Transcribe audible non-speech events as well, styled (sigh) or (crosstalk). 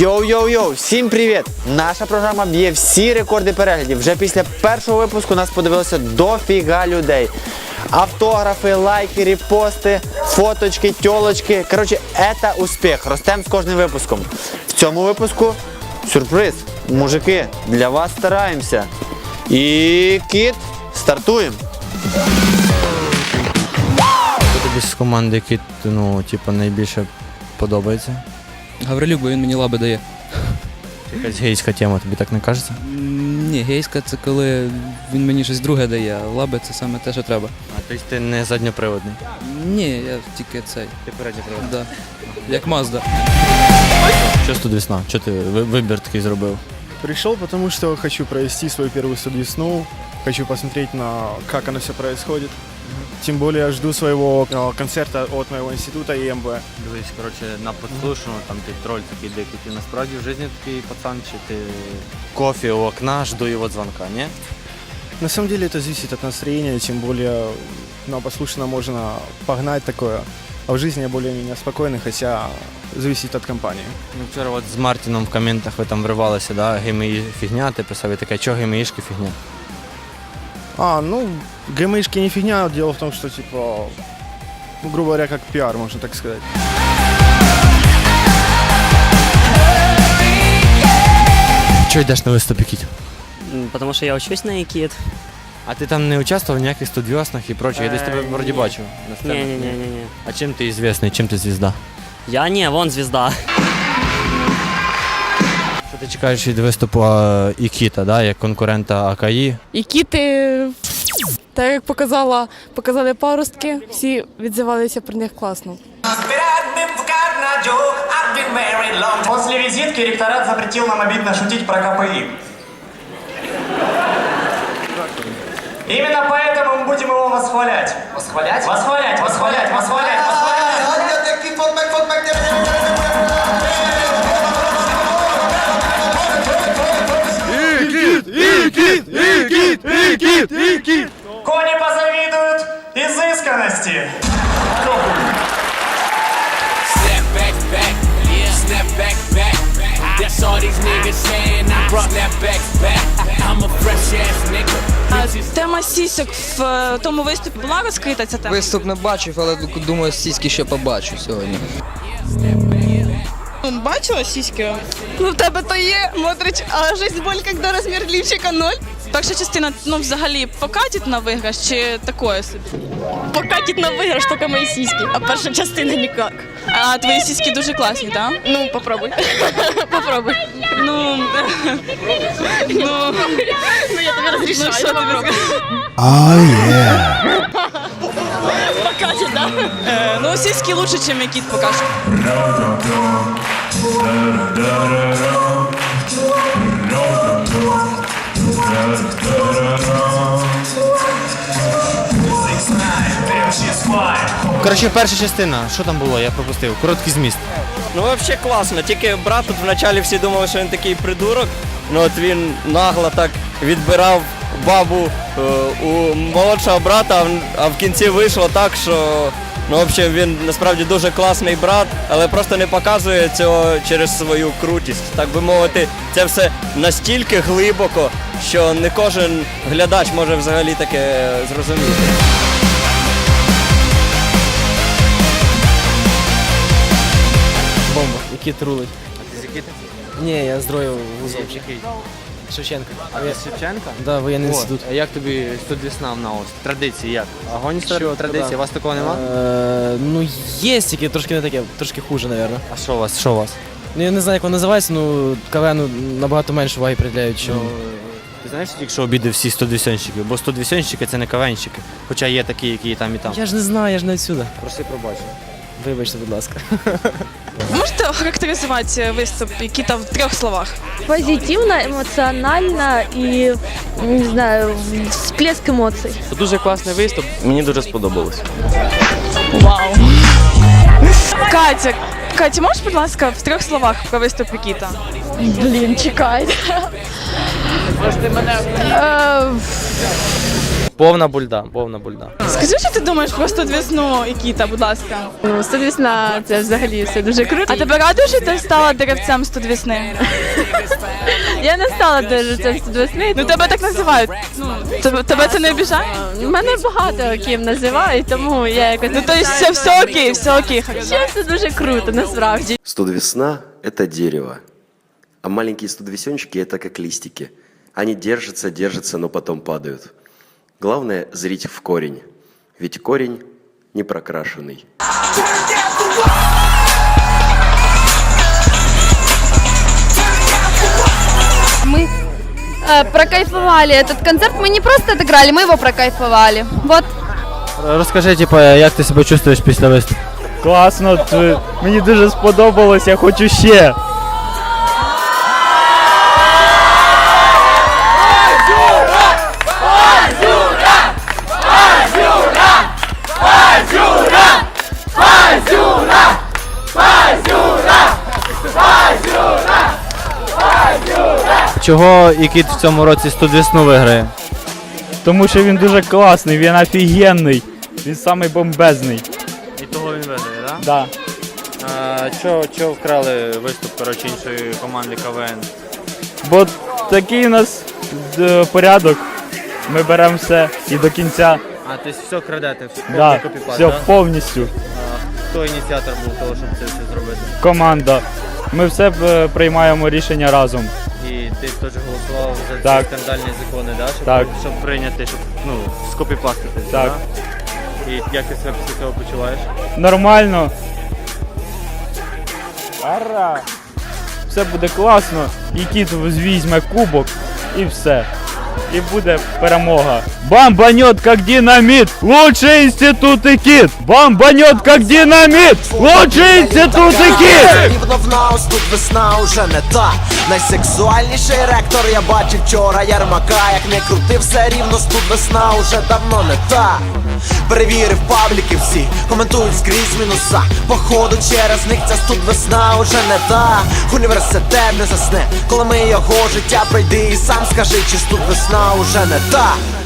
Йоу-йоу-йоу, всім привіт! Наша програма б'є всі рекорди переглядів. Вже після першого випуску нас подивилося дофіга людей. Автографи, лайки, репости, фоточки, тьолочки. Коротше, це успіх. Ростем з кожним випуском. В цьому випуску сюрприз. Мужики, для вас стараємося. І кіт, стартуємо. Хто тобі з команди, який ну, типу, найбільше подобається? Гаврилюк, бо він мені лаби дає. Якась гейська тема, тобі так не кажеться? М, Ні, гейська це коли він мені щось друге дає, а лаби це саме те, що треба. А тобто ти не задньоприводний? Ні, я тільки цей. Ти передньоприводний. Да. Як Мазда. Що тут весна? Що ти ви- вибір такий зробив? Пришел, потому что хочу провести свою первую студвесну, хочу посмотреть на как оно все происходит. Тем более я жду своего э, концерта от моего института ЕМБ. Дивись, коротше, на подслушану, там ти троль такий дикий. Ти насправді в житті такий пацан, чи ти кофе у окна, жду його дзвонка, ні? На самом деле это зависит от настроения, тем более на послушно можно погнать такое. А в жизни я более-менее спокойный, хотя зависит от компании. Ми вчора от з Мартіном в коментах ви там вривалися, да? геймеї фігня, ти писав і таке, чого геймеїшки фігня? А, ну, ГМшки не фигня, дело в том, что типа, ну, грубо говоря, как пиар, можно так сказать. Чого йдеш на виступ, Кіть? М, Потому что я учусь на ИКИТ. А ти там не участвував в ніяких студіоснах і прочее? Я десь тебе Е, вроді ні. бачив на сценах. Не-не-не-не. А чим ти известний, чим ти звізда? Я не, вон звезда. Ти чекаєш від виступу а, Ікіта, да, як конкурента АКАІ? І кіти, так як показала, показали паростки, всі відзивалися про них класно. После визитки ректорат запретил нам обидно шутить про КПИ. Именно поэтому мы будем его восхвалять. Восхвалять? Восхвалять, восхвалять, восхвалять, восхвалять. Кони позавидуют изысканности. Snap back, back, yeah. Snap back, back. That's all these niggas saying. I brought that back, back. I'm a fresh ass nigga. А тема сісок в е, тому виступі була розкрита ця тема? Виступ не бачив, але думаю, сіськи ще побачу сьогодні. Бачила сіськи? Ну в тебе то є, Модрич, а жизнь боль, коли розмір лівчика ноль. Перша частина, ну взагалі, покатить на виграш чи такое собі? Покатить на виграш, тільки мої сіськи, а перша частина ніяк. А твої сіськи дуже класні, так? Ну, попробуй. (laughs) попробуй. Ну, (laughs) ну, ну, я тобі розрішаю. Ну, що тобі сказати? Покатить, да? Е, ну, сіськи лучше, ніж якіт покаже. Коротше, перша частина, що там було, я пропустив. Короткий зміст. Ну, взагалі класно. Тільки брат тут вначалі всі думали, що він такий придурок. Ну от він нагло так відбирав бабу е, у молодшого брата, а в- а в кінці вийшло так, що ну, в общем, він насправді дуже класний брат, але просто не показує цього через свою крутість. Так би мовити, це все настільки глибоко, що не кожен глядач може взагалі таке зрозуміти. Бомба, який трулить. Ні, я здроїв вузол. Шевченка. А я Шевченка? Да, воєнний О, інститут. а як тобі студвісна на ось? Традиції як? Огонь Чітко, традиції, у вас такого нема? Е, ну, є тільки трошки не таке, трошки хуже, мабуть. А що у вас? Що у вас? Ну, я не знаю, як воно називається, ну, КВН набагато менше уваги приділяють, чим... Ну, ти знаєш, якщо обіди всі студвісенщики? Бо студвісенщики це не кавенщики. Хоча є такі, які і там, і там. Я ж не знаю, я ж не відсюди. Проси пробачення. Вибачте, будь ласка. (laughs) Можете охарактеризувати виступ Кіта в трьох словах? позитивно, эмоционально и, не знаю, всплеск эмоций. Дуже класний виступ. Мені дуже сподобалось. Вау. Катя, Катя, можеш, будь ласка, в трьох словах про виступ Кіта? Блин, чекай. Е, Повна бульда, повна бульда. Скажи, що ти думаєш про студвісну і кіта, будь ласка. Ну, студвісна це взагалі все дуже круто. А тебе радує, що ти стала деревцем студвісни? (laughs) Я не стала дуже це студвесни. Ну тебе так називають. Ну, тебе, тебе це не обіжає? Мене багато ким називають, тому я якось... Ну то есть все, все окей, все окей. Ще все дуже круто, насправді. Студвесна – это дерево, а маленькие студвесенчики – это как листики. Они держатся, держатся, но потом падают. Главное – зрить в корень, ведь корень не прокрашенный. Мы э, прокайфовали этот концерт. Мы не просто отыграли, мы его прокайфовали. Вот. Розкажи, типу, як ти себе чувствуєш після виступу? Класно, мені дуже сподобалось, я хочу ще. Чого Ікіт в цьому році студвесну виграє? Тому що він дуже класний, він офігенний, він самий бомбезний. І того він виграє, так? Да. А чого, чого вкрали виступ коротше, іншої команди КВН? Бо такий у нас е, порядок. Ми беремо все і до кінця. А, тобто все крадете, повний Да, копіпаст, все да? повністю. А хто ініціатор був того, щоб це все зробити? Команда. Ми все е, приймаємо рішення разом. Ти теж голосував за Так. ці скандальні закони, да? Щоб, Так. щоб прийняти, щоб ну, скопіпластити. Так. Да? І як ти себе після цього почуваєш? Нормально. Ара. Все буде класно. І кіт візьме кубок і все. І буде перемога. Бомбанет как динамит! Лучший інститут і кіт! Бомбанет как динамит! Лучший інститут і кіт! Рівно в наус, тут весна уже не та Найсексуальніший ректор я бачив вчора ярмака Як не крути, все рівно тут весна уже давно не та Перевірив пабліки всі, коментують скрізь мінуса Походу через них ця тут весна уже не та Університет не засне, коли ми його життя пройди І сам скажи, чи тут весна уже не та